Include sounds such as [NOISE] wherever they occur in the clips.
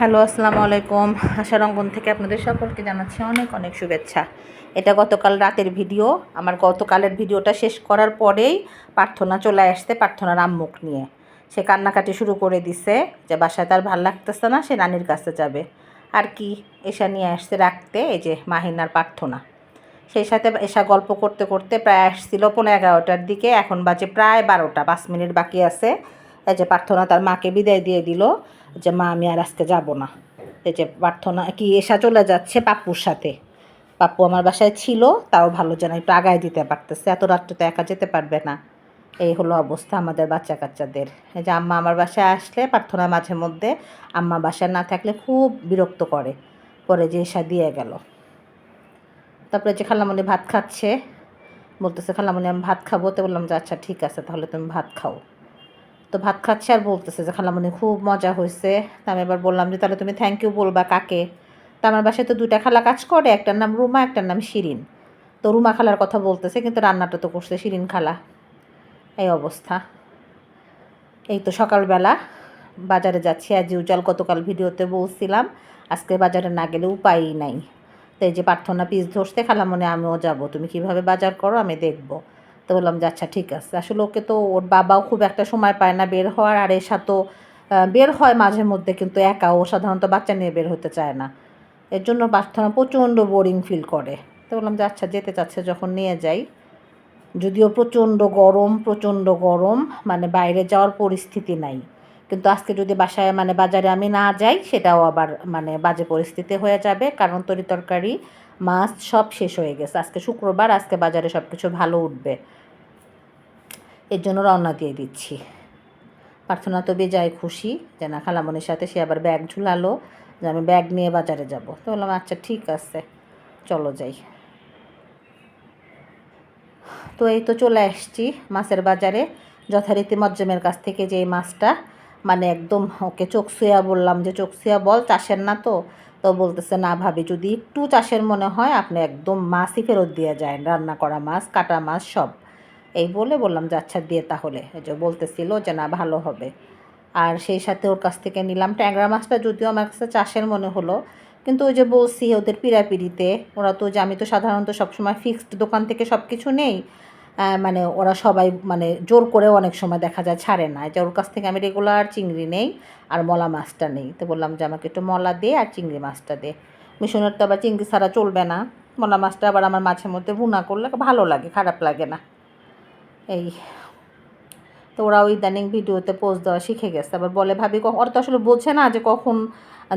Hello, আসসালামু আলাইকুম। আশা রঙ্গন থেকে আপনাদের সকলকে জানাচ্ছি অনেক অনেক শুভেচ্ছা। এটা গতকাল রাতের ভিডিও। আমার গতকালের ভিডিওটা শেষ করার পরেই প্রার্থনা চলে আসতে প্রার্থনার আম্মুক নিয়ে। সে কান্নাকাটি শুরু করে দিছে যে বাসায় তার ভালো লাগতেছে না, সে নানির কাছে যাবে। আর কি এসা নিয়ে আসতে রাখতে, এই যে মাহিনার প্রার্থনা। সেই সাথে এসা গল্প করতে করতে প্রায় আসছিল পনেরো এগারোটার দিকে। এখন বাজে প্রায় বারোটা, পাঁচ মিনিট বাকি আছে। এই যে প্রার্থনা তার মাকে বিদায় দিয়ে দিল। যে মা, আমি আর আজকে যাব না। এই যে প্রার্থনা, কি এসা চলে যাচ্ছে পাপ্পুর সাথে। পাপ্পু আমার বাসায় ছিল, তাও ভালো যেন একটু আগায় দিতে পারতেছে। এত রাত্রে তো একা যেতে পারবে না। এই হলো অবস্থা আমাদের বাচ্চা কাচ্চাদের এই যে আম্মা আমার বাসায় আসলে প্রার্থনা মাঝে মধ্যে আম্মা বাসায় না থাকলে খুব বিরক্ত করে। পরে যে এসা দিয়ে গেল। তারপরে যে খালামণি ভাত খাচ্ছে, বলতেছে, খালামণি, আমি ভাত খাব। তো বললাম যে আচ্ছা ঠিক আছে, তাহলে তুমি ভাত খাও। তো ভাত খাচ্ছে আর বলতেছে যে খালামণি খুব মজা হয়েছে। তা আমি এবার বললাম যে, তাহলে তুমি থ্যাংক ইউ বলবা কাকে? তা আমার বাসায় তো দুইটা খালা কাজ করে, একটার নাম রুমা, একটার নাম শিরিন। তো রুমা খালার কথা বলতেছে, কিন্তু রান্নাটা তো করছে শিরিন খালা। এই অবস্থা। এই তো সকালবেলা বাজারে যাচ্ছি আজ উজাল গতকাল ভিডিওতে বলছিলাম, আজকে বাজারে না গেলে উপায়ই নাই। তো এই যে প্রার্থনা পিস ধরতে খালামনে আমিও যাব। তুমি কীভাবে বাজার করো, আমি দেখব। তো বললাম যে আচ্ছা ঠিক আছে। আসলে ওকে তো ওর বাবাও খুব একটা সময় পায় না বের হওয়ার, আর এসা তো বের হয় মাঝে মধ্যে কিন্তু একা। ও সাধারণত বাচ্চা নিয়ে বের হতে চায় না। এর জন্য প্রার্থনা প্রচণ্ড বোরিং ফিল করে। তো বললাম যে আচ্ছা যেতে চাচ্ছে যখন নিয়ে যাই। যদিও প্রচণ্ড গরম প্রচণ্ড গরম মানে বাইরে যাওয়ার পরিস্থিতি নাই। কিন্তু আজকে যদি বাসায় মানে বাজারে আমি না যাই, সেটাও আবার মানে বাজে পরিস্থিতি হয়ে যাবে। কারণ তরি তরকারি, মাছ সব শেষ হয়ে গেছে। আজকে শুক্রবার, আজকে বাজারে সব কিছু ভালো উঠবে। এর জন্য রওনা দিয়ে দিচ্ছি। প্রার্থনা তো বেজায় খুশি যে না, খালামনির সাথে সে আবার ব্যাগ ঝুলালো যে আমি ব্যাগ নিয়ে বাজারে যাব। তো বললাম আচ্ছা ঠিক আছে, চলো যাই। তো এই তো চলে আসছি মাছের বাজারে। যথারীতি মজ্জমের কাছ থেকে যে এই মাছটা মানে একদম ওকে চোখ বললাম যে, চোখ শুয়া বল, চাষের না তো? তো বলতেছে, না ভাবি, যদি একটু চাষের মনে হয়, আপনি একদম মাছই ফেরত দিয়ে যায় রান্না করা মাছ, কাটা মাছ, সব। এই বলে বললাম যে আচ্ছা দিয়ে তাহলে। যে বলতেছিল যে, না, ভালো হবে। আর সেই সাথে ওর কাছ থেকে নিলাম ট্যাংরা মাছটা, যদিও আমার কাছে চাষের মনে হলো। কিন্তু ওই যে বলছি, ওদের পিড়াপিড়িতে, ওরা তো যে, আমি তো সাধারণত সবসময় ফিক্সড দোকান থেকে সব কিছু নেই মানে ওরা সবাই মানে জোর করেও অনেক সময় দেখা যায় ছাড়ে না। যে ওর কাছ থেকে আমি রেগুলার চিংড়ি নেই, আর মলা মাছটা নেই। তো বললাম যে, আমাকে একটু মলা দে আর চিংড়ি মাছটা দে। মিশনের তো আবার চিংড়ি ছাড়া চলবে না। মলা মাছটা আবার আমার মাছের মধ্যে ভুনা করলে ভালো লাগে, খারাপ লাগে না। এই, তো ওরা ওই ইদানিং ভিডিওতে পোস্ট দেওয়া শিখে গেছে। আবার বলে, ভাবি ওরা তো আসলে বোঝে না যে কখন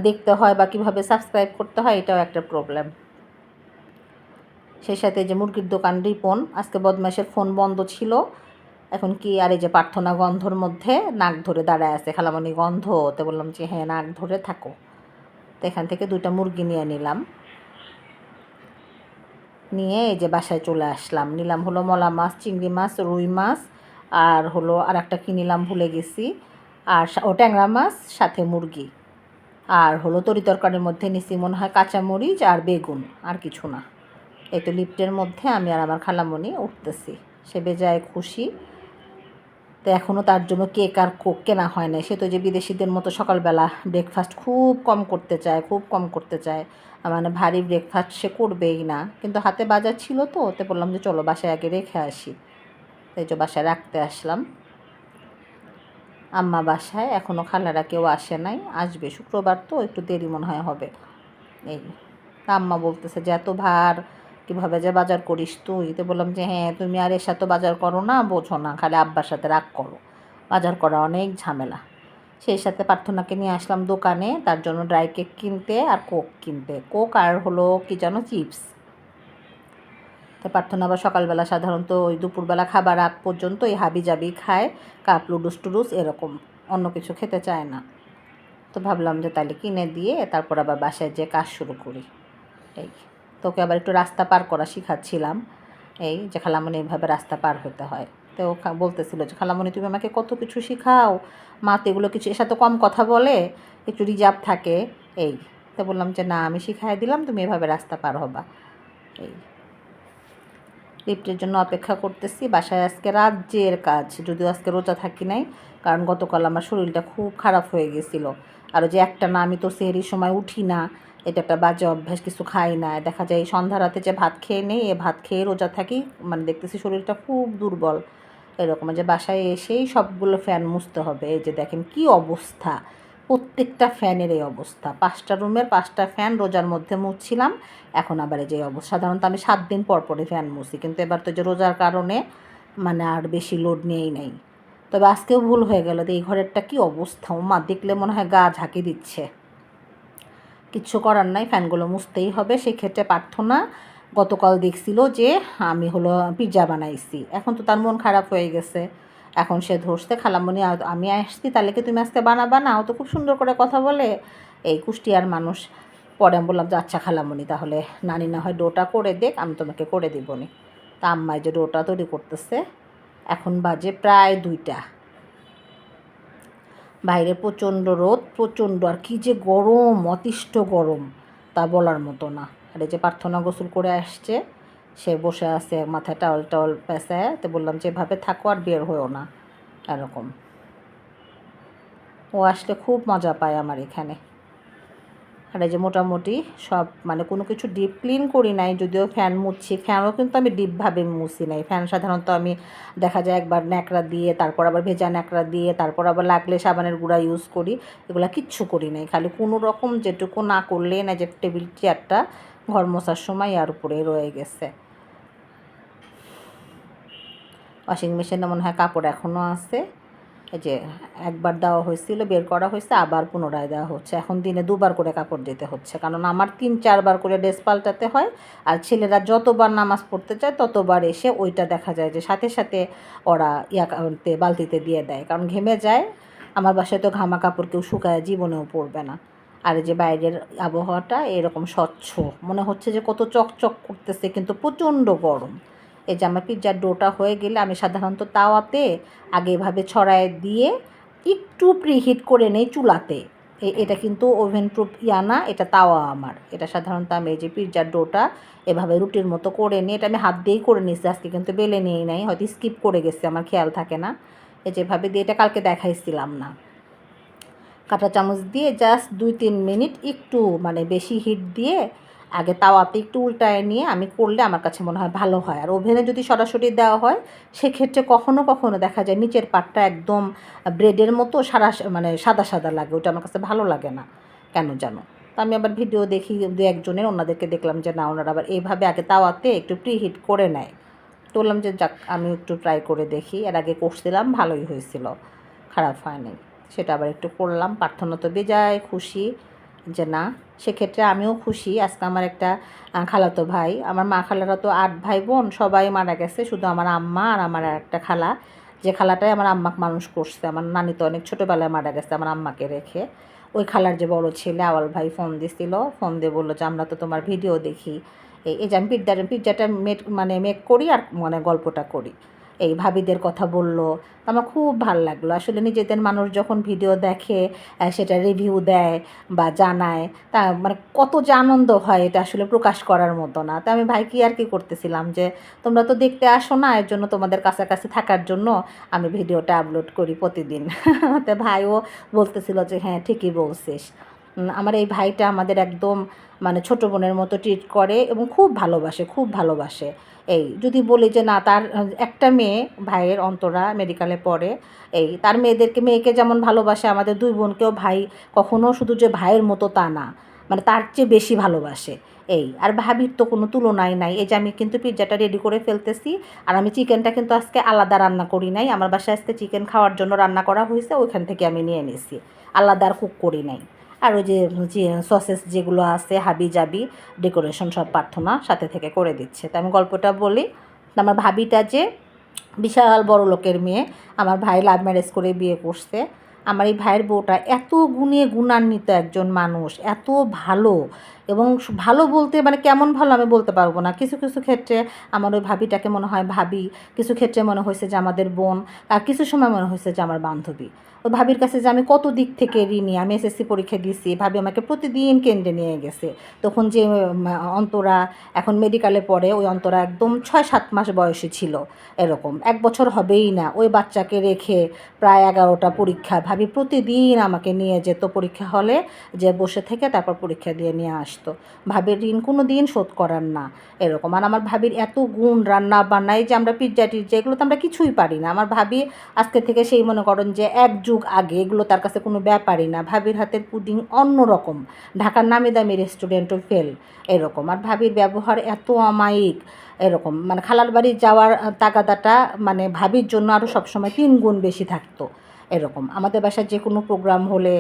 দেখতে হয় বা কীভাবে সাবস্ক্রাইব করতে হয়, এটাও একটা প্রবলেম সেই সাথে যে মুরগির দোকান রিপন, আজকে বদমাসের ফোন বন্ধ ছিল। এখন কি, আর এই যে প্রার্থনা গন্ধর মধ্যে নাক ধরে দাঁড়ায় আছে, খালামণি গন্ধ। তো বললাম যে হ্যাঁ নাক ধরে থাকো। তো এখান থেকে দুইটা মুরগি নিয়ে নিলাম। নিয়ে এই যে বাসায় চলে আসলাম। নিলাম হলো মলা মাছ, চিংড়ি মাছ, রুই মাছ, আর হলো আর একটা কি নিলাম ভুলে গেছি। আর ও ট্যাংরা মাছ, সাথে মুরগি। আর হলো তরি তরকারির মধ্যে নিছি মনে হয় কাঁচামরিচ আর বেগুন, আর কিছু না। এই তো লিফ্টের মধ্যে আমি আর আমার খালামণি উঠতেছি। সে বেজায় খুশি। তো এখনও তার জন্য কেক আর কোক কেনা হয় না সে তো যে বিদেশিদের মতো সকালবেলা ব্রেকফাস্ট খুব কম করতে চায়, খুব কম করতে চায়। মানে ভারী ব্রেকফাস্ট সে করবেই না। কিন্তু হাতে বাজার ছিল তো ওতে বললাম যে চলো বাসায় আগে রেখে আসি। এই যে বাসায় রাখতে আসলাম। আম্মা বাসায় এখনও খালারা কেউ আসে নাই। আসবে শুক্রবার তো, একটু দেরি মনে হয় হবে। এই, আম্মা বলতেছে যে এত ভার কীভাবে যে বাজার করিস তুই? তো বললাম যে হ্যাঁ তুমি আর এর সাথে বাজার করো না, বোঝো না, খালি আব্বার সাথে রাগ করো। বাজার করা অনেক ঝামেলা। সেই সাথে প্রার্থনাকে নিয়ে আসলাম দোকানে, তার জন্য ড্রাই কেক কিনতে আর কোক কিনতে। কোক আর হলো কি যেন, চিপস। তো প্রার্থনা আবার সকালবেলা সাধারণত ওই দুপুরবেলা খাবার আগ পর্যন্ত এই হাবি জাবি খায়, কাপ লুডুস টুডুস এরকম, অন্য কিছু খেতে চায় না। তো ভাবলাম যে তাহলে কিনে দিয়ে তারপর আবার বাসায় যেয়ে কাজ শুরু করি। এই। তোকে আবার একটু রাস্তা পার করা শিখাচ্ছিলাম। এই যে খালামণি এভাবে রাস্তা পার হতে হয়। তো বলতেছিল যে খালামণি তুমি আমাকে কত কিছু শিখাও। মা তো এগুলো কিছু এর সাথে কম কথা বলে, একটু রিজার্ভ থাকে। এই, তো বললাম যে, না, আমি শিখাই দিলাম, তুমি এভাবে রাস্তা পার হবা। এই। লিফটের জন্য অপেক্ষা করতেছি। বাসায় আজকে রাজ্যের কাজ। যদিও আজকে রোজা থাকি নাই, কারণ গতকাল আমার শরীরটা খুব খারাপ হয়ে গেছিল। আর যে একটা না, আমি তো সেহরির সময় উঠি না। এটা একটা বাজে অভ্যাস, কিছু খাই না। দেখা যায় সন্ধ্যা রাতে যে ভাত খেয়ে নেই, এ ভাত খেয়ে রোজা থাকি মানে দেখতেছি শরীরটা খুব দুর্বল। এরকম যে বাসায় এসেই সবগুলো ফ্যান মুছতে হবে। এই যে দেখেন কি অবস্থা, প্রত্যেকটা ফ্যানের এই অবস্থা। পাঁচটা রুমের পাঁচটা ফ্যান রোজার মধ্যে মুছছিলাম, এখন আবার যে অবস্থা। সাধারণত আমি সাত দিন পর পরে ফ্যান মুছি, কিন্তু এবার তো যে রোজার কারণে মানে আর বেশি লোড নিয়েই নেই। তবে আজকেও ভুল হয়ে গেল এই ঘরেরটা কি অবস্থা? ও মা দেখলে মনে হয় গা ঝাঁকি দিচ্ছে। কিচ্ছু করার নাই, ফ্যানগুলো মুছতেই হবে। সেক্ষেত্রে প্রার্থনা গতকাল দেখছিল যে, আমি হলো পিৎজা বানাইছি। এখন তো তার মন খারাপ হয়ে গেছে। এখন সে ধরছে খালামণি আ- আমি আসছি, তাহলে কি তুমি আজকে বানাবা? না, ও তো খুব সুন্দর করে কথা বলে। এই কুষ্টিয়ার মানুষ পরে আমি বললাম যে আচ্ছা খালামণি তাহলে নানি না হয় ডোটা করে দেখ, আমি তোমাকে করে দিবনি। তা আম্মাই যে ডোটা তৈরি করতেছে, এখন বাজে প্রায় দুইটা। বাইরে প্রচণ্ড রোদ, প্রচণ্ড, আর কী যে গরম, অতিষ্ঠ গরম, তা বলার মতো না। আর এই যে প্রার্থনা গোসল করে আসছে, সে বসে আছে, মাথায় টাওয়াল টাওয়াল পেঁচায়, তো বললাম যে, এভাবে থাকো আর বের হয়েও না। এরকম। ও আসলে খুব মজা পায় আমার এখানে। আর এই যে মোটামুটি সব মানে কোনো কিছু ডিপ ক্লিন করি নাই, যদিও ফ্যান মুছছি। ফ্যানও কিন্তু আমি ডিপভাবে মুছি নাই। ফ্যান সাধারণত আমি দেখা যায় একবার ন্যাকড়া দিয়ে, তারপর আবার ভেজা ন্যাকড়া দিয়ে, তারপর আবার লাগলে সাবানের গুঁড়া ইউজ করি। এগুলো কিচ্ছু করি নাই। খালি কোনো রকম যেটুকু না করলে না যে টেবিল চেয়ারটা ঘর মোছার সময় আর উপরে রয়ে গেছে। ওয়াশিং মেশিনে মনে হয় কাপড় এখনও আছে। এই যে একবার দেওয়া হয়েছিল, বের করা হয়েছে, আবার পুনরায় দেওয়া হচ্ছে। এখন দিনে দুবার করে কাপড় দিতে হচ্ছে, কারণ আমার তিন, চারবার করে ড্রেস পাল্টাতে হয়, আর ছেলেরা যতবার নামাজ পড়তে চায়, ততবার এসে ওইটা দেখা যায় যে সাথে সাথে ওরা ইয়াতে বালতিতে দিয়ে দেয়। কারণ ঘেমে যায়, আমার বাসায় তো ঘামা কাপড় কেউ শুকায়, জীবনেও পরবে না। আর যে বাইরের আবহাওয়াটা এরকম স্বচ্ছ, মনে হচ্ছে যে কত চকচক করতেছে, কিন্তু প্রচণ্ড গরম। এই যে আমার পিৎজার ডোটা হয়ে গেলে আমি সাধারণত তাওয়াতে আগে এভাবে ছড়ায় দিয়ে একটু প্রিহিট করে নেই চুলাতে। এটা কিন্তু ওভেন প্রুফ ইয়া না, এটা তাওয়া আমার। এটা সাধারণত আমি এই যে পিৎজার ডোটা এভাবে রুটির মতো করে নিই এটা আমি হাত দিয়েই করে নিয়েছি, আজকে কিন্তু বেলে নিয়েই নাই, হয়তো স্কিপ করে গেছে, আমার খেয়াল থাকে না। এই যেভাবে দিয়ে এটা কালকে দেখাইছিলাম না। কাঁটা চামচ দিয়ে জাস্ট দুই তিন মিনিট একটু মানে বেশি হিট দিয়ে আগে তাওয়াতে একটু উল্টায় নিয়ে আমি করলে আমার কাছে মনে হয় ভালো হয়। আর ওভেনে যদি সরাসরি দেওয়া হয়, সেক্ষেত্রে কখনো কখনো দেখা যায় নিচের পাটটা একদম ব্রেডের মতো সারা মানে সাদা সাদা লাগে। ওটা আমার কাছে ভালো লাগে না। কেন জানো? তো আমি আবার ভিডিও দেখি দু একজনের, ওনাদেরকে দেখলাম যে না, ওনারা আবার এইভাবে আগে তাওয়াতে একটু প্রিহিট করে নেয়। তো বললাম যে যাক, আমি একটু ট্রাই করে দেখি। এর আগে করছিলাম ভালোই হয়েছিল। খারাপ হয়নি। সেটা আবার একটু করলাম। প্রার্থনা তো বেজায়, খুশি। যে না, সেক্ষেত্রে আমিও খুশি। আজকে আমার একটা খালাতো ভাই। আমার মা খালারা তো আট ভাই বোন সবাই মারা গেছে। শুধু আমার আম্মা আর আমার একটা খালা। যে খালাটাই আমার আম্মাকে মানুষ করছে। আমার নানি তো অনেক ছোটোবেলায় মারা গেছে আমার আম্মাকে রেখে। ওই খালার যে বড় ছেলে, আওয়াল ভাই ফোন দিছিল। ফোন দিয়ে বলল যে, আমরা তো তোমার ভিডিও দেখি। এই যে আমি পিৎজাটা পিৎজাটা মেক মানে মেক করি আর মানে গল্পটা করি। এই ভাবিদের কথা বলল। আমার খুব ভালো লাগল। আসলে নিজেদের মানুষ যখন ভিডিও দেখে সেটা রিভিউ দেয় বা জানায়, তা মানে কত যে আনন্দ হয় এটা আসলে প্রকাশ করার মতো না। তা আমি ভাইকে আর কি করতেছিলাম যে, তোমরা তো দেখতে আসো না, এর জন্য তোমাদের কাছাকাছি থাকার জন্য আমি ভিডিওটা আপলোড করি প্রতিদিন। [LAUGHS] তো ভাইও বলতেছিল যে হ্যাঁ ঠিকই বলছিস। আমার এই ভাইটা আমাদের একদম মানে ছোট বোনের মতো ট্রিট করে এবং খুব ভালোবাসে খুব ভালোবাসে। এই যদি বলি যে না, তার একটা মেয়ে ভাইয়ের অন্তরা মেডিকেলে পড়ে, এই তার মেয়েদেরকে, মেয়েকে যেমন ভালোবাসে, আমাদের দুই বোনকেও ভাই কখনো শুধু যে ভাইয়ের মতো তা না মানে তার চেয়ে বেশি ভালোবাসে। এই আর ভাবির তো কোনো তুলনাই নাই। এই যে আমি কিন্তু পিৎজাটা রেডি করে ফেলতেছি আর আমি চিকেনটা কিন্তু আজকে আলাদা রান্না করি নাই। আমার বাসায় আজকে চিকেন খাওয়ার জন্য রান্না করা হয়েছে, ওইখান থেকে আমি নিয়ে নিছি। আলাদা আর কুক করি নাই। আর ওই যে সসেস যেগুলো আছে, হাবি জাবি ডেকোরেশন সব প্রার্থনা সাথে থেকে করে দিচ্ছে। তো আমি গল্পটা বলি। আমার ভাবিটা যে বিশাল বড় লোকের মেয়ে, আমার ভাই লাভ ম্যারেজ করে বিয়ে করছে। আমার এই ভাইয়ের বউটা এত গুণে গুণান্বিত একজন মানুষ, এত ভালো এবং ভালো বলতে মানে কেমন ভালো আমি বলতে পারব না। কিছু কিছু ক্ষেত্রে আমার ওই ভাবিটাকে মনে হয় ভাবি, কিছু ক্ষেত্রে মনে হয়েছে যে আমাদের বোন, আর কিছু সময় মনে হয়েছে যে আমার বান্ধবী। ওই ভাবির কাছে যে আমি কত দিক থেকে ঋণী, আমি এসএসসি পরীক্ষা দিয়েছি ভাবি আমাকে প্রতিদিন কেন্দ্রে নিয়ে গেছে। তখন যে অন্তরা এখন মেডিকেলে পড়ে, ওই অন্তরা একদম ছয়, সাত মাস বয়সী ছিল, এরকম। এক বছর হবেই না, ওই বাচ্চাকে রেখে প্রায় এগারোটা পরীক্ষা। ভাবি প্রতিদিন আমাকে নিয়ে যেত পরীক্ষা হলে, যে বসে থেকে তারপর পরীক্ষা দিয়ে নিয়ে আসতো। ভাবির ঋণ কোনো দিন শোধ করার না। এরকম। আর আমার ভাবির এত গুণ রান্না বান্নায় যে আমরা পিজ্জা টিজ্জা এগুলো তো আমরা কিছুই পারি না। আমার ভাবি আজকে থেকে সেই মনে করেন যে এক যুগ আগে এগুলো তার কাছে কোনো ব্যাপারই না। ভাবির হাতের পুডিং অন্যরকম। ঢাকার নামি দামি রেস্টুরেন্টও ফেল এরকম। আর ভাবির ব্যবহার এত অমায়িক। এরকম। মানে খালার বাড়ি যাওয়ার তাগাদাটা মানে ভাবির জন্য আরও সবসময় তিন গুণ বেশি থাকতো এরকম। আমাদের বাসায় যে কোনো প্রোগ্রাম হলে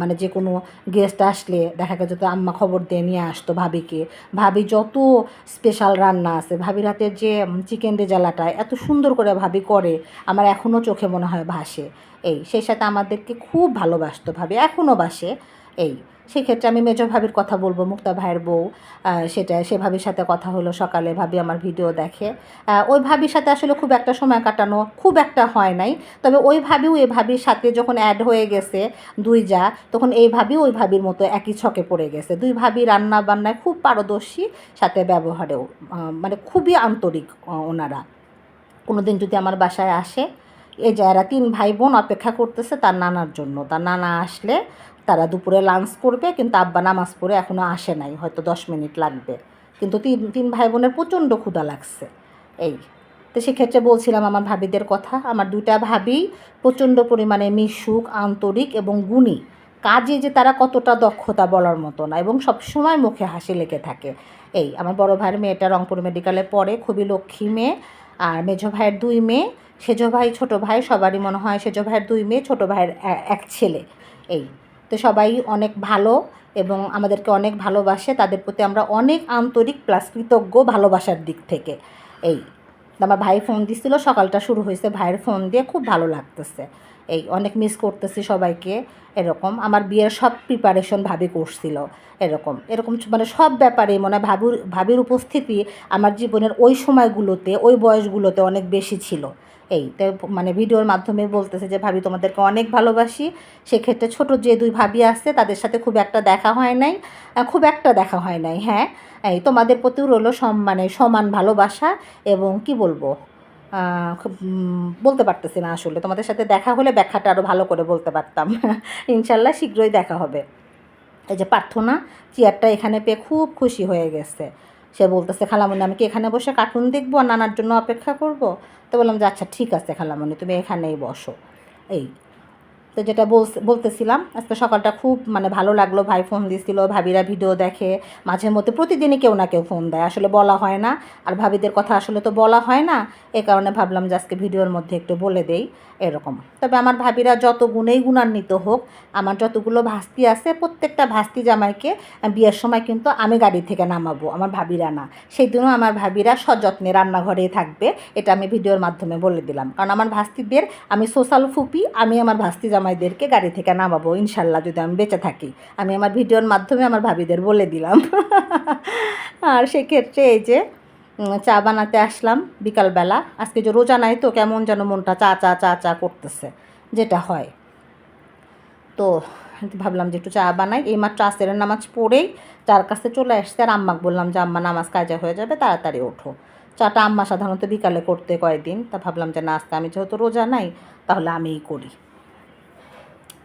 মানে যে কোনো গেস্ট আসলে দেখা গেছে তো আম্মা খবর দিয়ে নিয়ে আসতো ভাবিকে। ভাবি যত স্পেশাল রান্না আছে, ভাবির হাতের যে চিকেন রেজালাটা এত সুন্দর করে ভাবি করে, আমার এখনও চোখে মনে হয় ভাসে। এই, সেই সাথে আমাদেরকে খুব ভালোবাসতো ভাবি এখনও বাসে। এই সেক্ষেত্রে আমি মেজর ভাবির কথা বলব, মুক্তা ভাইয়ের বউ। সেটা, সে ভাবির সাথে কথা হলো সকালে, ভাবি আমার ভিডিও দেখে। ওই ভাবির সাথে আসলে খুব একটা সময় কাটানো খুব একটা হয় নাই। তবে ওই ভাবিও এই ভাবির সাথে যখন অ্যাড হয়ে গেছে দুই যা, তখন এই ভাবি ওই ভাবির মতো একই ছকে পড়ে গেছে। দুই ভাবি রান্না বান্নায় খুব পারদর্শী সাথে ব্যবহারেও মানে খুবই আন্তরিক ওনারা। কোনো দিন যদি আমার বাসায় আসে, এই যারা তিন ভাই বোন অপেক্ষা করতেছে তার নানার জন্য। তার নানা আসলে তারা দুপুরে লাঞ্চ করবে, কিন্তু আব্বা নামাজ পড়ে এখনও আসে নাই, হয়তো দশ মিনিট লাগবে। কিন্তু তিন তিন ভাই বোনের প্রচণ্ড ক্ষুধা লাগছে। এই, তো সেক্ষেত্রে বলছিলাম আমার ভাবিদের কথা, আমার দুইটা ভাবি প্রচণ্ড পরিমাণে মিশুক, আন্তরিক এবং গুণী। কাজে যে তারা কতটা দক্ষতা বলার মতো না, এবং সবসময় মুখে হাসি লেগে থাকে। এই, আমার বড় ভাইয়ের মেয়েটা রংপুর মেডিকেলে পড়ে, খুবই লক্ষ্মী মেয়ে, আর মেজো ভাইয়ের দুই মেয়ে, সেজো ভাই, ছোটো ভাই, সবারই মনে হয় সেজো ভাইয়ের দুই মেয়ে, ছোটো ভাইয়ের এক ছেলে। এই তো সবাই অনেক ভালো এবং আমাদেরকে অনেক ভালোবাসে। তাদের প্রতি আমরা অনেক আন্তরিক, প্লাস কৃতজ্ঞ ভালোবাসার দিক থেকে। এই, আমার ভাই ফোন দিছিল, সকালটা শুরু হয়েছে, ভাইয়ের ফোন দিয়ে খুব ভালো লাগতেছে। এই, অনেক মিস করতেছি সবাইকে, এরকম। আমার বিয়ের সব প্রিপারেশন ভাবি করছিল, এরকম। এরকম মানে সব ব্যাপারে মনে হয় ভাবুর, ভাবির উপস্থিতি আমার জীবনের ওই সময়গুলোতে, ওই বয়সগুলোতে অনেক বেশি ছিল। এই, তো মানে ভিডিওর মাধ্যমে বলতেছে যে, ভাবি, তোমাদেরকে অনেক ভালোবাসি। সেক্ষেত্রে ছোট যে দুই ভাবি আছে, তাদের সাথে খুব একটা দেখা হয় নাই খুব একটা দেখা হয় নাই হ্যাঁ? এই, তোমাদের প্রতিও রইল সম মানে সমান ভালোবাসা এবং কি বলব? বলতে পারতেছি না আসলে। তোমাদের সাথে দেখা হলে ব্যাখ্যাটা আরও ভালো করে বলতে পারতাম। [LAUGHS] ইনশাল্লাহ শীঘ্রই দেখা হবে। এই যে প্রার্থনা চেয়ারটা এখানে পেয়ে খুব খুশি হয়ে গেছে। সে বলতেছে খালামণি আমি কি এখানে বসে কার্টুন দেখব? নানার জন্য অপেক্ষা করব? তো বললাম যে আচ্ছা ঠিক আছে খালামণি তুমি এখানেই বসো। এই তো যেটা বলতেছিলাম, আজকে সকালটা খুব মানে ভালো লাগল। ভাই ফোন দিছিল, ভাবিরা ভিডিও দেখে, মাঝে মধ্যে প্রতিদিনই কেউ না কেউ ফোন দেয়। আসলে বলা হয় না, আর ভাবিদের কথা আসলে তো বলা হয় না। এ কারণে ভাবলাম যে আজকে ভিডিওর মধ্যে একটু বলে দেই, এরকম। তবে আমার ভাবিরা যত গুণেই গুণান্বিত হোক, আমার যতগুলো ভাস্তি আছে, প্রত্যেকটা ভাস্তি জামাইকে বিয়ের সময় কিন্তু আমি গাড়ি থেকে নামাবো, আমার ভাবিরা না। সেই দিনও আমার ভাবিরা সযত্নে রান্নাঘরেই থাকবে, এটা আমি ভিডিওর মাধ্যমে বলে দিলাম। কারণ আমার ভাস্তিদের আমি সোশ্যাল ফুপি, আমি আমার ভাস্তি জামাইদেরকে গাড়ি থেকে নামাবো, ইনশাল্লাহ যদি আমি বেঁচে থাকি। আমি আমার ভিডিওর মাধ্যমে আমার ভাবিদের বলে দিলাম। [LAUGHS] আর সেক্ষেত্রে এই যে চা বানাতে আসলাম বিকালবেলা। আজকে যে রোজা নাই তো, কেমন যেন মনটা চা চা চা চা করতেছে, যেটা হয়। তো ভাবলাম যে একটু চা বানাই। এইমাত্র আসরের নামাজ পড়েই চার কাছে চলে আসছে আর আম্মাকে বললাম যে, আম্মা, নামাজ কাজে হয়ে যাবে, তাড়াতাড়ি ওঠো। চাটা আম্মা সাধারণত বিকালে করতে কয়দিন? তা ভাবলাম যে নাস্তা আমি যেহেতু রোজা নাই, তাহলে আমিই করি।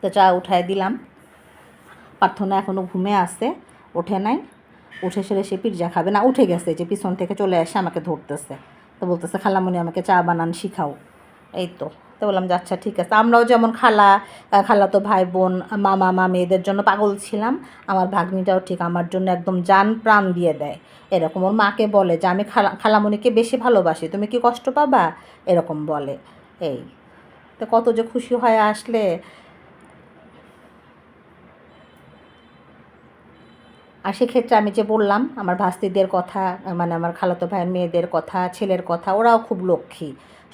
তো চা উঠায় দিলাম। প্রার্থনা এখনও ঘুমে আছে, ওঠে নাই। উঠে সেরে সে পিৎজা খাবে। না, উঠে গেছে যে পিছন থেকে চলে এসে আমাকে ধরতেছে। তো বলতেছে খালামণি আমাকে চা বানান, শিখাও। এই তো। তো বললাম যে আচ্ছা ঠিক আছে। আমরাও যেমন খালা খালা তো ভাই, বোন, মামা মামি এদের জন্য পাগল ছিলাম। আমার ভাগ্নিটাও ঠিক আমার জন্য একদম জান প্রাণ দিয়ে দেয়। এরকম ওর মাকে বলে যে, আমি খালা খালামণিকে বেশি ভালোবাসি, তুমি কি কষ্ট পাবা? এরকম বলে। এই। তো কত যে খুশি হয়ে আসলে আর সেক্ষেত্রে আমি যে বললাম, আমার ভাস্তিদের কথা মানে আমার খালাতো ভাইয়ের মেয়েদের কথা, ছেলের কথা, ওরাও খুব লক্ষ্মী।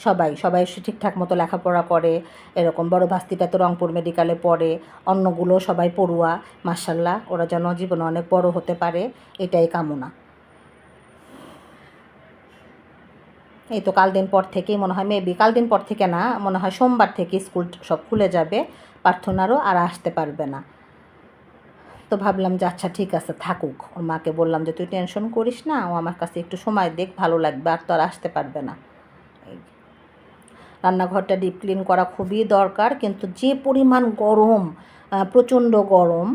সবাই সবাই ঠিকঠাক মতো লেখাপড়া করে, এরকম বড় ভাস্তিটা তো রংপুর মেডিকেলে পড়ে অন্যগুলো সবাই পড়ুয়া মার্শাল্লাহ ওরা যেন জীবনে অনেক বড় হতে পারে, এটাই কামনা। এই তো কাল দিন পর থেকেই মনে হয় মেবি কাল দিন পর থেকে না, মনে হয় সোমবার থেকে স্কুল সব খুলে যাবে, প্রার্থনারও আর আসতে পারবে না। তো ভাবলাম যে আচ্ছা ঠিক আছে, থাকুক। ওর মাকে বললাম যে, তুই টেনশন করিস না, ও আমার কাছে একটু সময় দেখ, ভালো লাগবে, আর তো আর আসতে পারবে না। রান্নাঘরটা ডিপ ক্লিন করা খুবই দরকার, কিন্তু যে পরিমাণ গরম প্রচণ্ড গরম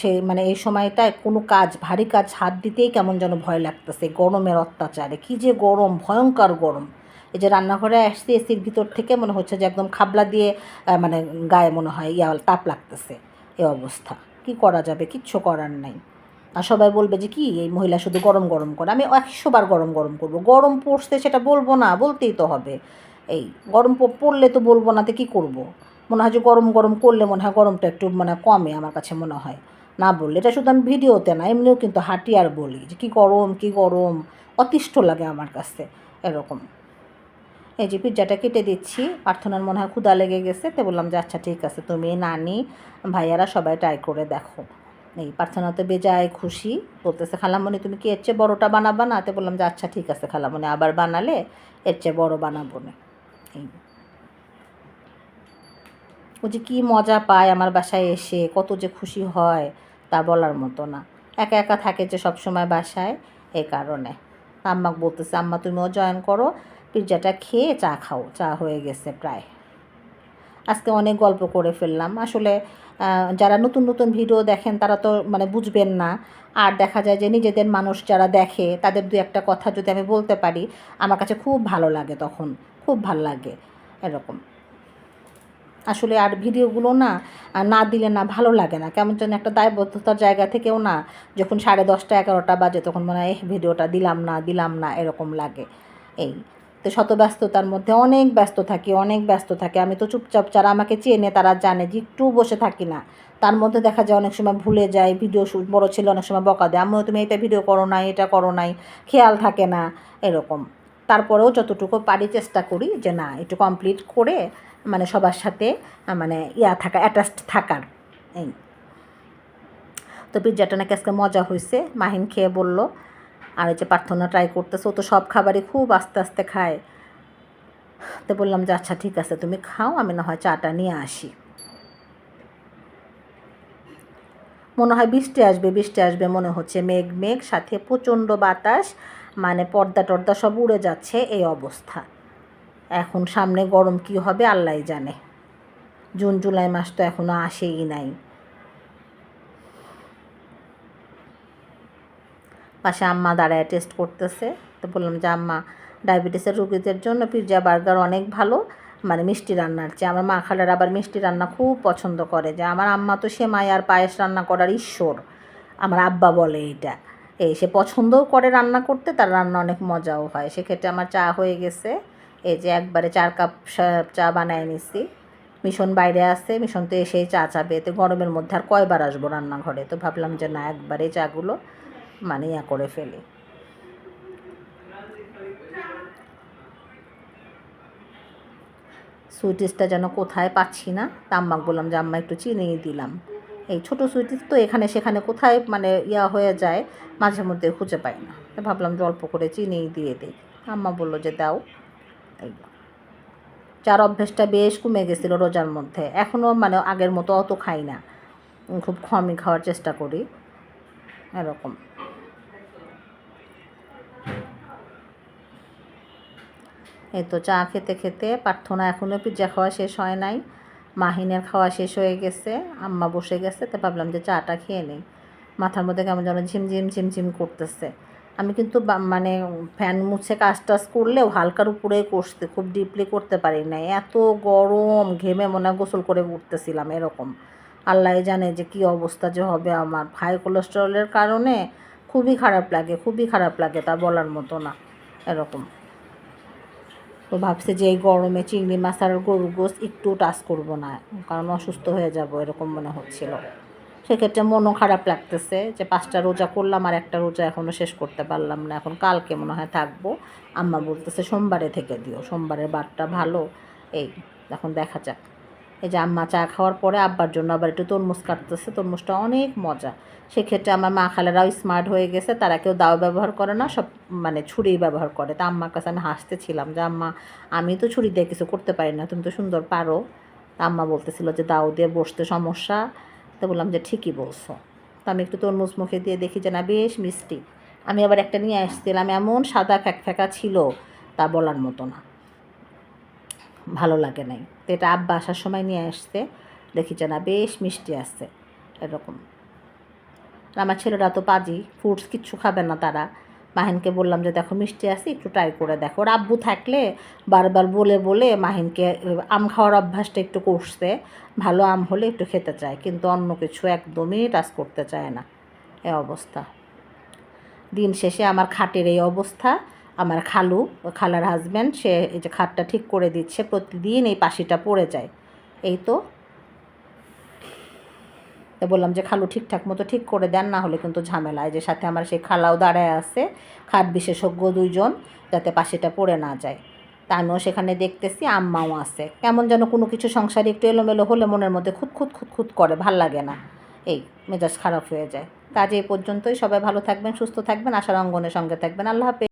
সে মানে এই সময়টায় কোনো কাজ, ভারী কাজ হাত দিতেই কেমন যেন ভয় লাগতেছে, গরমের অত্যাচারে। কী যে গরম, ভয়ঙ্কর গরম। এই যে রান্নাঘরে আসছি এসির ভিতর থেকে মনে হচ্ছে যে একদম খাবলা দিয়ে মানে গায়ে মনে হয়, ইয়া, তাপ লাগতেছে, এই অবস্থা। কি করা যাবে? কিচ্ছু করার নাই। আর সবাই বলবে যে কি এই মহিলা শুধু গরম গরম করে? আমি একশো বার গরম গরম করব। গরম পড়ছে সেটা বলব না, বলতেই তো হবে। এই গরম পড়লে তো বলব না তো কী করব? মনে হয় যে গরম গরম করলে মনে হয় গরমটা একটু মানে কমে আমার কাছে মনে হয়। না বললে এটা শুধু আমি ভিডিওতে না, এমনিও কিন্তু হাঁটি আর বলি যে কী গরম কী গরম, অতিষ্ঠ লাগে আমার কাছে, এরকম। এই যে পিৎজাটা কেটে দিচ্ছি। প্রার্থনার মনে হয় ক্ষুদা লেগে গেছে, তো বললাম যে আচ্ছা ঠিক আছে, তুমি নানি, ভাইয়ারা সবাই ট্রাই করে দেখো। এই প্রার্থনা তো বেজায় খুশি, বলতেছে খালামণি তুমি কি এর চেয়ে বড়োটা বানাবা না? তো বললাম যে আচ্ছা ঠিক আছে খালামণি আবার বানালে এর চেয়ে বড়ো বানাবো না। এই। ও যে কী মজা পায় আমার বাসায় এসে, কত যে খুশি হয়, তা বলার মতো না। একা একা থাকে যে সব সময় বাসায় এই কারণে। আম্মাকে বলতেছে, আম্মা, তুমিও জয়েন করো। পিৎজাটা খেয়ে চা খাও চা হয়ে গেছে প্রায়। আজকে অনেক গল্প করে ফেললাম। আসলে যারা নতুন নতুন ভিডিও দেখেন তারা তো মানে বুঝবেন না। আর দেখা যায় যে নিজেদের মানুষ যারা দেখে তাদের দু একটা কথা যদি আমি বলতে পারি আমার কাছে খুব ভালো লাগে তখন। খুব ভালো লাগে এরকম। আসলে আর ভিডিওগুলো না না দিলে না ভালো লাগে না। কেমন যেন একটা দায়বদ্ধতার জায়গা থেকেও না যখন সাড়ে দশটা এগারোটা বাজে তখন মনে হয় "এহ, ভিডিওটা দিলাম না দিলাম না এরকম লাগে। এই তো শত ব্যস্ততার মধ্যে অনেক ব্যস্ত থাকি, অনেক ব্যস্ত থাকে। আমি তো চুপচাপ যারা আমাকে চেনে তারা জানে যে একটু বসে থাকি না। তার মধ্যে দেখা যায় অনেক সময় ভুলে যায় ভিডিও শুট বড়ো ছিল অনেক সময় বকা দেয় আমিও তুমি এটা ভিডিও করো নাই, এটা করো নাই, খেয়াল থাকে না। এরকম। তারপরেও যতটুকু পারি চেষ্টা করি যে না, একটু কমপ্লিট করে মানে সবার সাথে মানে ইয়া থাকা অ্যাটাচড থাকার। এই। তো পিৎজাটা নাকি আজকে মজা হয়েছে মাহিন খেয়ে বলল আর এই যে প্রার্থনা ট্রাই করতেছে, ও তো সব খাবারই খুব আস্তে আস্তে খায়। তো বললাম যে আচ্ছা ঠিক আছে, তুমি খাও, আমি না হয় চাটা নিয়ে আসি। মনে হয় বৃষ্টি আসবে বৃষ্টি আসবে, মনে হচ্ছে মেঘ মেঘ, সাথে প্রচণ্ড বাতাস মানে পর্দা টর্দা সব উড়ে যাচ্ছে, এই অবস্থা। এখন সামনে গরম কি হবে আল্লাহ জানে। জুন, জুলাই মাস তো এখনও আসেই নাই। পাশে আম্মা দাঁড়ায় টেস্ট করতেছে। তো বললাম যে, আম্মা, ডায়াবেটিসের রোগীদের জন্য পিৎজা বার্গার অনেক ভালো মানে মিষ্টি রান্নার চেয়ে। আমার মা খালার আবার মিষ্টি রান্না খুব পছন্দ করে। যে, আমার আম্মা তো সেমাই আর পায়েস রান্না করার ঈশ্বর। আমার আব্বা বলে এইটা। এই সে পছন্দও করে রান্না করতে, তার রান্না অনেক মজাও হয়। সেক্ষেত্রে আমার চা হয়ে গেছে। এই যে, একবারে চার কাপ চা বানায় নিছি। মিশন বাইরে আছে, মিশন তো এসেই চা চাবে। তো গরমের মধ্যে আর কয়বার আসব রান্নাঘরে? তো ভাবলাম যে, না, একবারে চাগুলো মানে ইয়া করে ফেলি। সুইটিসটা যেন কোথায় পাচ্ছি না, তা আম্মাকে বললাম যে আম্মা একটু চিনিয়ে দিলাম। এই ছোটো সুইটিস তো এখানে সেখানে কোথায় মানে ইয়া হয়ে যায়, মাঝে মধ্যে খুঁজে পাই না। ভাবলাম যে অল্প করে চিনিয়ে দিয়ে দিই। আম্মা বলল যে দাও। এই চার অভ্যেসটা বেশ কমে গেছিল রোজার মধ্যে এখনও মানে আগের মতো অত খাই না। খুব কমই খাওয়ার চেষ্টা করি। এরকম। এই তো চা খেতে খেতে প্রার্থনা এখনও পিৎজা খাওয়া শেষ হয় নাই। মাহিনের খাওয়া শেষ হয়ে গেছে, আম্মা বসে গেছে, তো ভাবলাম যে চাটা খেয়ে নিই। মাথার মধ্যে কেমন যেন ঝিমঝিম ঝিমঝিম করতেছে। আমি কিন্তু মানে ফ্যান মুছে কাজ টাজ করলেও হালকার উপরে কষতে, খুব ডিপলি করতে পারি না এত গরম, ঘেমে মনে গোসল করে উঠতেছিলাম এরকম। আল্লাহ জানে যে কি অবস্থা যে হবে আমার। হাই কোলেস্টেরলের কারণে খুবই খারাপ লাগে, খুবই খারাপ লাগে তা বলার মতো না, এরকম। তো ভাবছে যে এই গরমে চিংড়ি মাছ আর গরুর গোস একটু টাচ করব না, কারণ অসুস্থ হয়ে যাব, এরকম মনে হচ্ছিল। সেক্ষেত্রে মনও খারাপ লাগতেছে যে পাঁচটা রোজা করলাম আর একটা রোজা এখনও শেষ করতে পারলাম না, এখন কালকে মনে হয় থাকব। আম্মা বলতেছে, সোমবারে থেকে দিও, সোমবারের বারটা ভালো। এই, এখন দেখা যাক। এই যে আম্মা চা খাওয়ার পরে আব্বার জন্য আবার একটু তরমুজ কাটতেছে, তরমুজটা অনেক মজা। সেক্ষেত্রে আমার মা খালেরাও স্মার্ট হয়ে গেছে, তারা কেউ দাও ব্যবহার করে না, সব মানে ছুরি ব্যবহার করে। তা আম্মার কাছে আমি হাসতেছিলাম যে, আম্মা, আমি তো ছুরি দিয়ে কিছু করতে পারি না, তুমি তো সুন্দর পারো। তা আম্মা বলতেছিল যে, দাও দিয়ে বসতে সমস্যা। তো বললাম যে, ঠিকই বলছো। তো আমি একটু তরমুজ মুখে দিয়ে দেখি যে, না, বেশ মিষ্টি। আমি আবার একটা নিয়ে আসছিলাম, এমন সাদা ফ্যাক ছিল তা বলার মতো না। ভালো লাগে নাই। তো এটা আব্বা আসার সময় নিয়ে আসতে দেখি যে না, বেশ মিষ্টি আসছে এরকম। আমার ছেলেরা তো পাজি ফ্রুটস কিচ্ছু খাবে না তারা। মাহিনকে বললাম যে, দেখো মিষ্টি আছে, একটু ট্রাই করে দেখো। আব্বু থাকলে বারবার বলে বলে মাহিনকে আম খাওয়ার অভ্যাসটা একটু করছে ভালো আম হলে একটু খেতে চায়, কিন্তু অন্য কিছু একদমই টাচ করতে চায় না। এ অবস্থা। দিন শেষে আমার খাটের এই অবস্থা। আমার খালু, খালার হাজব্যান্ড সে এই যে খাটটা ঠিক করে দিচ্ছে, প্রতিদিন এই পাশিটা পড়ে যায়। এই তো। বললাম যে, খালু ঠিকঠাক মতো ঠিক করে দেন, না হলে কিন্তু ঝামেলা। যে সাথে আমার সেই খালাও দাঁড়ায় আছে, খাট বিশেষজ্ঞ দুইজন, যাতে পাশিটা পড়ে না যায়। তা আমিও সেখানে দেখতেছি, আম্মাও আছে। কেমন যেন কোনো কিছু সংসারে একটু এলোমেলো হলে মনের মধ্যে খুঁত খুঁত খুঁত খুঁত করে, ভালো লাগে না। এই, মেজাজ খারাপ হয়ে যায়। কাজে এই পর্যন্তই। সবাই ভালো থাকবেন, সুস্থ থাকবেন, আশার অঙ্গনের সঙ্গে থাকবেন। আল্লাহ হাফেজ।